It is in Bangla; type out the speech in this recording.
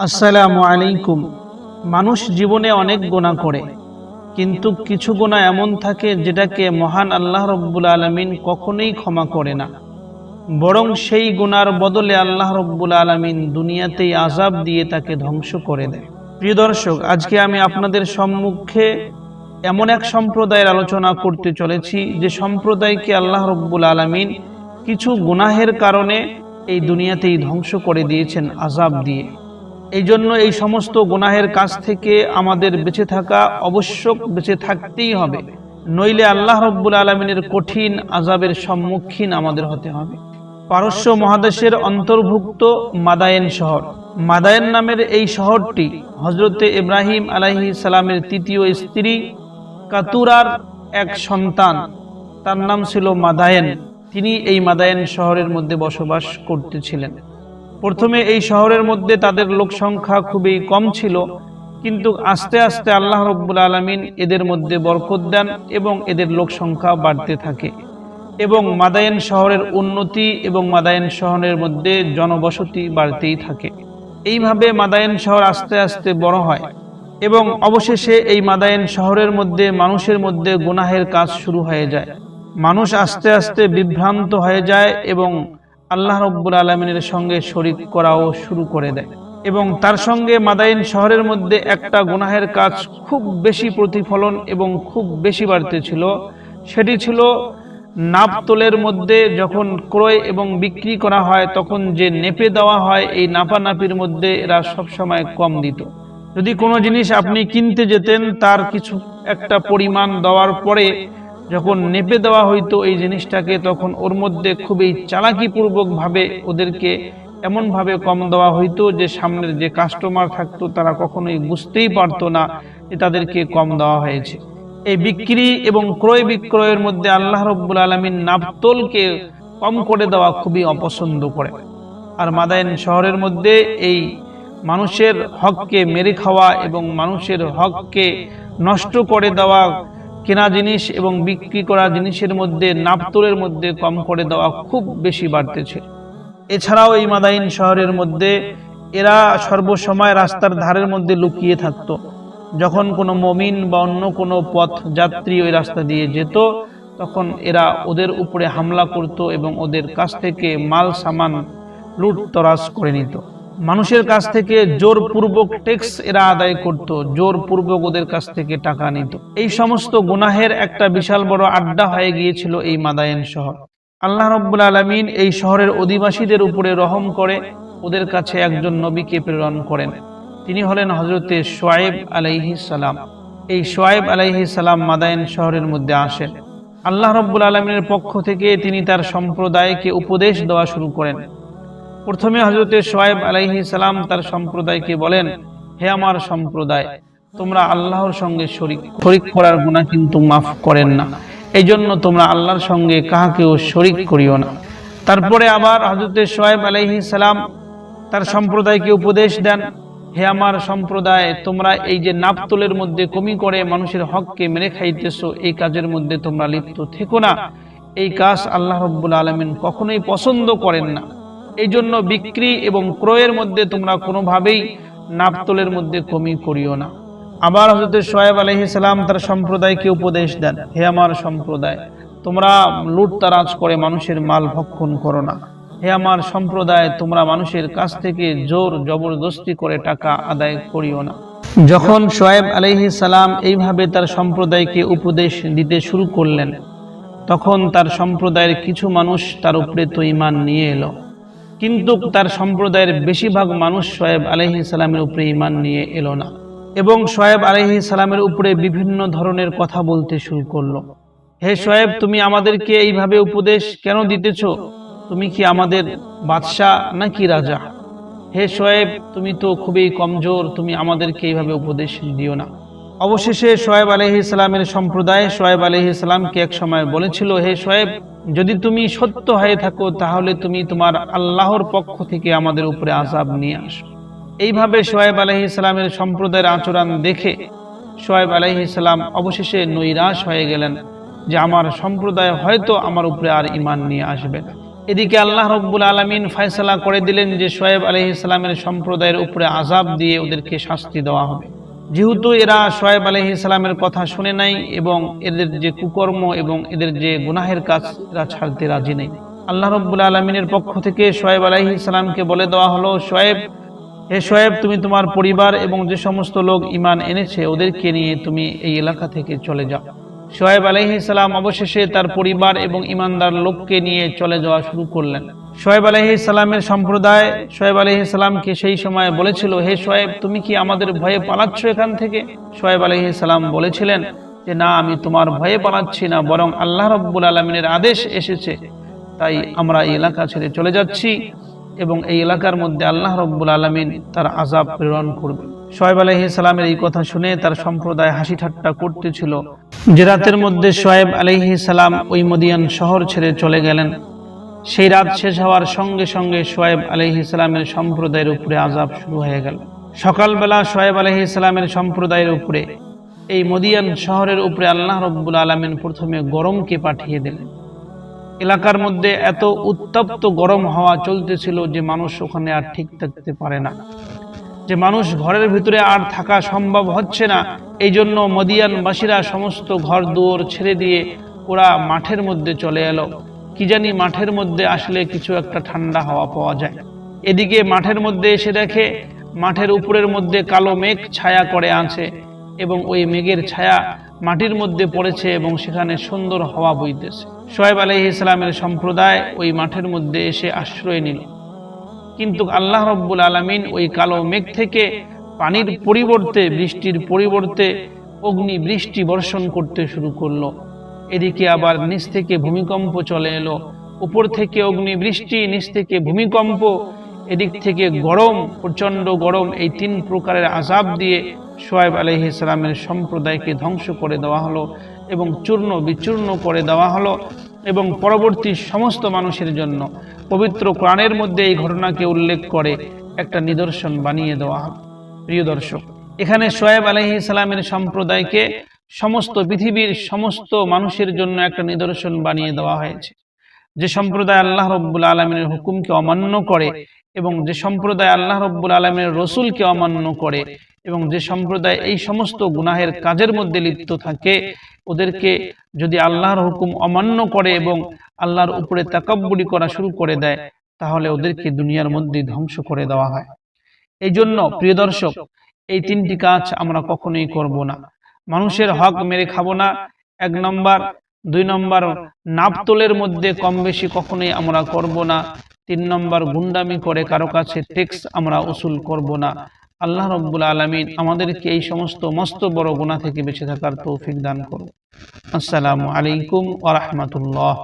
আসসালামু আলাইকুম। মানুষ জীবনে অনেক গোনা করে কিন্তু কিছু গোনা এমন থাকে যেটাকে মহান আল্লাহ রব্বুল আলমিন কখনোই ক্ষমা করে না। বরং সেই গুনার বদলে আল্লাহ রব্বুল আলমিন দুনিয়াতেই আজাব দিয়ে তাকে ধ্বংস করে দেয়। প্রিয় দর্শক আজকে আমি আপনাদের সম্মুখে এমন এক সম্প্রদায়ের আলোচনা করতে চলেছি যে সম্প্রদায়কে আল্লাহ রব্বুল আলমিন কিছু গুনাহের কারণে এই দুনিয়াতেই ধ্বংস করে দিয়েছেন আজাব দিয়ে। এই জন্য এই সমস্ত গুনাহের কাছ থেকে আমাদের বেঁচে থাকা অবশ্যক বেঁচে থাকতেই হবে। নইলে আল্লাহ রব্বুল আলমিনের কঠিন আজাবের সম্মুখীন আমাদের হতে হবে। পারস্য মহাদেশের অন্তর্ভুক্ত মাদায়েন শহর। মাদায়েন নামের এই শহরটি হজরতে ইব্রাহিম আলাহি সালামের তৃতীয় স্ত্রী কাতুরার এক সন্তান। তার নাম ছিল মাদায়েন। তিনি এই মাদায়েন শহরের মধ্যে বসবাস করতেছিলেন। প্রথমে এই শহরের মধ্যে তাদের লোক সংখ্যা খুবই কম ছিল, কিন্তু আস্তে আস্তে আল্লাহ রব্বুল আলমিন এদের মধ্যে বরকত দেন এবং এদের লোক সংখ্যা বাড়তে থাকে। এবং মাদায়েন শহরের উন্নতি এবং মাদায়েন শহরের মধ্যে জনবসতি বাড়তেই থাকে। এইভাবে মাদায়েন শহর আস্তে আস্তে বড় হয় এবং অবশেষে এই মাদায়েন শহরের মধ্যে মানুষের মধ্যে গুনাহের কাজ শুরু হয়ে যায়। মানুষ আস্তে আস্তে বিভ্রান্ত হয়ে যায় এবং আল্লাহ রব্বুল আলমিনের সঙ্গে শরিক করাও শুরু করে দেয়। এবং তার সঙ্গে মাদাইন শহরের মধ্যে একটা গুনাহের কাজ খুব বেশি প্রতিফলন এবং খুব বেশি বাড়তে ছিল। সেটি ছিল নাপতোলের মধ্যে যখন ক্রয় এবং বিক্রি করা হয়, তখন যে নেপে দেওয়া হয়, এই নাপানাপির মধ্যে এরা সবসময় কম দিত। যদি কোনো জিনিস আপনি কিনতে যেতেন, তার কিছু একটা পরিমাণ দেওয়ার পরে যখন নেপে দেওয়া হইতো এই জিনিসটাকে, তখন ওর মধ্যে খুবই চালাকিপূর্বকভাবে ওদেরকে এমনভাবে কম দেওয়া হইতো যে সামনের যে কাস্টমার থাকতো, তারা কখনোই বুঝতেই পারতো না যে তাদেরকে কম দেওয়া হয়েছে। এই বিক্রি এবং ক্রয় বিক্রয়ের মধ্যে আল্লাহ রব্বুল আলমিন নাপতলকে কম করে দেওয়া খুবই অপছন্দ করে। আর মাদাইন শহরের মধ্যে এই মানুষের হককে মেরে খাওয়া এবং মানুষের হককে নষ্ট করে দেওয়া কেনা জিনিস এবং বিক্রি করা জিনিসের মধ্যে, নাপতলের মধ্যে কম করে দেওয়া খুব বেশি বাড়তেছে। এছাড়াও এই মাদাইন শহরের মধ্যে এরা সর্বসময় রাস্তার ধারের মধ্যে লুকিয়ে থাকতো। যখন কোনো মমিন বা অন্য কোনো পথ যাত্রী ওই রাস্তা দিয়ে যেত, তখন এরা ওদের উপরে হামলা করত এবং ওদের কাছ থেকে মাল, সামান লুট তরাজ করে নিত। মানুষের কাছ থেকে জোরপূর্বক ট্যাক্স এরা আদায় করত, জোরপূর্বক ওদের কাছ থেকে টাকা নিত। এই সমস্ত গুনাহের একটা বিশাল বড় আড্ডা হয়ে গিয়েছিল এই মাদায়েন শহর। আল্লাহ রব্বুল আলমিন এই শহরের অধিবাসীদের উপরে রহম করে ওদের কাছে একজন নবীকে প্রেরণ করেন। তিনি হলেন হজরতে সোয়েব আলাইহি সালাম। এই সোয়েব আলাইহি সালাম মাদায়েন শহরের মধ্যে আসেন। আল্লাহ রব্বুল আলমিনের পক্ষ থেকে তিনি তার সম্প্রদায়কে উপদেশ দেওয়া শুরু করেন। প্রথমে হজরতে সোয়েব আলাইহি সালাম তার সম্প্রদায়কে বলেন, হে আমার সম্প্রদায়, তোমরা আল্লাহর সঙ্গে শরিক শরিক করার গুণা কিন্তু মাফ করেন না। এই জন্য তোমরা আল্লাহর সঙ্গে কাহাকেও শরিক করিও না। তারপরে আবার হজরতে সোয়েব আলাইহি সালাম তার সম্প্রদায়কে উপদেশ দেন, হে আমার সম্প্রদায়, তোমরা এই যে নাপতলের মধ্যে কমি করে মানুষের হককে মেরে খাইতেছো, এই কাজের মধ্যে তোমরা লিপ্ত থেকো না। এই কাজ আল্লাহ রব্বুল আলমিন কখনোই পছন্দ করেন না। এই জন্য বিক্রি এবং ক্রয়ের মধ্যে তোমরা কোনোভাবেই নাপতলের মধ্যে কমি করিও না। আবার হজরত সোয়েব আলহিসাম তার সম্প্রদায়কে উপদেশ দেন, হে আমার সম্প্রদায়, তোমরা লুটতারাজ করে মানুষের মাল ভক্ষণ করো না। হে আমার সম্প্রদায়, তোমরা মানুষের কাছ থেকে জোর জবরদস্তি করে টাকা আদায় করিও না। যখন সোয়েব আলহি এইভাবে তার সম্প্রদায়কে উপদেশ দিতে শুরু করলেন, তখন তার সম্প্রদায়ের কিছু মানুষ তার উপরে তো ইমান নিয়ে এলো। কিন্তু তার সম্প্রদায়ের বেশিরভাগ মানুষ সোয়েব আলহি সালামের উপরে ইমান নিয়ে এলো না। এবং সোয়েব আলহি সালামের উপরে বিভিন্ন ধরনের কথা বলতে শুরু করল। হে সোয়েব তুমি আমাদেরকে এইভাবে উপদেশ কেন দিতেছ? তুমি কি আমাদের বাদশাহ নাকি রাজা? হে সোয়েব তুমি তো খুবই কমজোর, তুমি আমাদেরকে এইভাবে উপদেশ দিও না। অবশেষে সোয়েব আলহি ইসলামের সম্প্রদায় সোয়েব আলহি সালামকে এক সময় বলেছিল, হে সোয়েব যদি তুমি সত্য হয়ে থাকো, তাহলে তুমি তোমার আল্লাহর পক্ষ থেকে আমাদের উপরে আজাব নিয়ে আসো। এইভাবে সোয়েব আলহি সালামের সম্প্রদায়ের আচরণ দেখে সোয়েব আলহি সালাম অবশেষে নৈরাশ হয়ে গেলেন যে, আমার সম্প্রদায় হয়তো আমার উপরে আর ইমান নিয়ে আসবে না। এদিকে আল্লাহ রব্বুল আলমিন ফয়সালা করে দিলেন যে সোয়েব আলহ ইসলামের সম্প্রদায়ের উপরে আজাব দিয়ে ওদেরকে শাস্তি দেওয়া হবে। যেহেতু এরা সোয়েব আলহ ইসলামের কথা শুনে নাই এবং এদের যে কুকর্ম এবং এদের যে গুনাহের কাজ, এরা ছাড়তে রাজি নেই। আল্লাহ রব্বুল আলমিনের পক্ষ থেকে সোয়েব আলহি ইসলামকে বলে দেওয়া হলো সোয়েব হে সোয়েব তুমি তোমার পরিবার এবং যে সমস্ত লোক ইমান এনেছে, ওদেরকে নিয়ে তুমি এই এলাকা থেকে চলে যাও। সোয়েব আলহি সালাম অবশেষে তার পরিবার এবং ইমানদার লোককে নিয়ে চলে যাওয়া শুরু করলেন। সোয়েব আলহি সালামের সম্প্রদায় সোয়েব আলহি সালামকে সেই সময় বলেছিল, হে সোয়েব তুমি কি আমাদের ভয়ে পালাচ্ছ এখান থেকে? সোয়েব আলহি সালাম বলেছিলেন যে, না, আমি তোমার ভয়ে পালাচ্ছি না, বরং আল্লাহ রব্বুল আলমিনের আদেশ এসেছে। তাই আমরা এই এলাকা ছেড়ে চলে যাচ্ছি এবং এই এলাকার মধ্যে আল্লাহ রব্বুল আলমিন তার আজাব প্রেরণ করবে। সোয়েব আলহি সালামের এই কথা শুনে তার সম্প্রদায় হাসি ঠাট্টা করতেছিল। যে রাতের মধ্যে সোয়েব আলহি সালাম ওই মদিয়ান শহর ছেড়ে চলে গেলেন। সেই রাত শেষ হওয়ার সঙ্গে সঙ্গে সোয়েব আলহি সালামের সম্প্রদায়ের উপরে আজাব শুরু হয়ে গেল। সকালবেলা সোয়েব আলহি সালামের সম্প্রদায়ের উপরে, এই মদিয়ান শহরের উপরে আল্লাহ রব্বুল আলমিন প্রথমে গরমকে পাঠিয়ে দিলেন। এলাকার মধ্যে এত উত্তপ্ত গরম হওয়া চলতেছিল যে মানুষ ওখানে আর ঠিক থাকতে পারে না। যে মানুষ ঘরের ভিতরে আর থাকা সম্ভব হচ্ছে না, এই জন্য মদিয়ানবাসীরা সমস্ত ঘর দুয়ার ছেড়ে দিয়ে ওরা মাঠের মধ্যে চলে এলো। কি জানি মাঠের মধ্যে আসলে কিছু একটা ঠান্ডা হাওয়া পাওয়া যায়। এদিকে মাঠের মধ্যে এসে দেখে, মাঠের উপরের মধ্যে কালো মেঘ ছায়া করে আছে এবং ওই মেঘের ছায়া মাটির মধ্যে পড়েছে এবং সেখানে সুন্দর হাওয়া বইতেছে। সোয়েব আলহ ইসলামের সম্প্রদায় ওই মাঠের মধ্যে এসে আশ্রয় নিল। কিন্তু আল্লাহ রব্বুল আলমিন ওই কালো মেঘ থেকে পানির পরিবর্তে, বৃষ্টির পরিবর্তে অগ্নি বৃষ্টি বর্ষণ করতে শুরু করল। এদিকে আবার নিচ থেকে ভূমিকম্প চলে এলো। উপর থেকে অগ্নি বৃষ্টি নিচ থেকে ভূমিকম্প, এদিক থেকে গরম, প্রচণ্ড গরম, এই তিন প্রকারের আজাব দিয়ে সোয়েব আলহ ইসলামের সম্প্রদায়কে ধ্বংস করে দেওয়া হলো এবং চূর্ণ বিচূর্ণ করে দেওয়া হলো এবং পরবর্তী সমস্ত মানুষের জন্য পবিত্র কোরআনের মধ্যে এই ঘটনাকে উল্লেখ করে একটা নিদর্শন বানিয়ে দেওয়া। প্রিয় দর্শক, এখানে সোয়েব আলহি ইসলামের সম্প্রদায়কে সমস্ত পৃথিবীর সমস্ত মানুষের জন্য একটা নিদর্শন বানিয়ে দেওয়া হয়েছে। যে সম্প্রদায় আল্লাহ রব্বুল আলমিনের হুকুমকে অমান্য করে এবং যে সম্প্রদায় আল্লাহ রব্বুল আলমিনের রসুলকে অমান্য করে এবং যে সম্প্রদায় এই সমস্ত গুনাহের কাজের মধ্যে লিপ্ত থাকে ওদেরকে যদি আল্লাহর হুকুম অমান্য করে এবং আল্লাহর উপরে তাকাব্বুরি করা শুরু করে দেয় তাহলে ওদেরকে দুনিয়ার মধ্যে ধ্বংস করে দেওয়া হয়। এই জন্য প্রিয় দর্শক এই তিনটি কাজ আমরা কখনোই করব না মানুষের হক মেরে খাব না। এক নম্বর। দুই নম্বর, নাপতলের মধ্যে কম বেশি কখনোই আমরা করব না। তিন নম্বর, গুন্ডামি করে কারও কাছে টেক্স আমরা উসুল করব না। আল্লাহ রব্বুল আলমিন আমাদেরকে এই সমস্ত মস্ত বড় গুণা থেকে বেঁচে থাকার তৌফিক দান করুন। আসসালামু আলাইকুম ওরহমতুল্লাহ